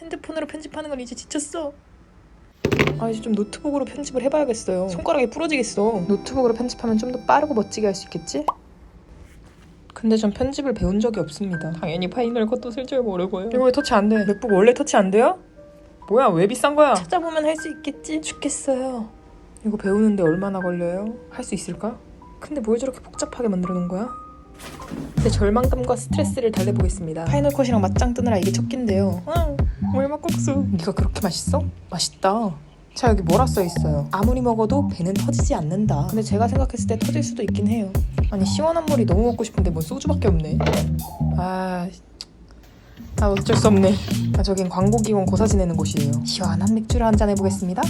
핸드폰으로 편집하는 건 이제 지쳤어. 아 이제 좀 노트북으로 편집을 해봐야겠어요. 손가락이 부러지겠어. 노트북으로 편집하면 좀 더 빠르고 멋지게 할 수 있겠지? 근데 전 편집을 배운 적이 없습니다. 당연히 파이널 컷도 쓸 줄 모르고요. 이거 왜 터치 안 돼? 맥북 원래 터치 안 돼요? 뭐야 왜 비싼 거야? 찾아보면 할 수 있겠지. 죽겠어요. 이거 배우는데 얼마나 걸려요? 할 수 있을까? 근데 뭘 저렇게 복잡하게 만들어 놓은 거야? 내 절망감과 스트레스를 달래보겠습니다. 파이널 컷이랑 맞짱 뜨느라 이게 첫 끼인데요. 응, 월막국수. 네가 그렇게 맛있어? 맛있다. 자 여기 뭐라 써 있어요. 아무리 먹어도 배는 터지지 않는다. 근데 제가 생각했을 때 터질 수도 있긴 해요. 아니 시원한 물이 너무 먹고 싶은데 뭐 소주밖에 없네. 아, 아 어쩔 수 없네. 아 저긴 광고 기원 고사 지내는 곳이에요. 시원한 맥주를 한 잔 해보겠습니다.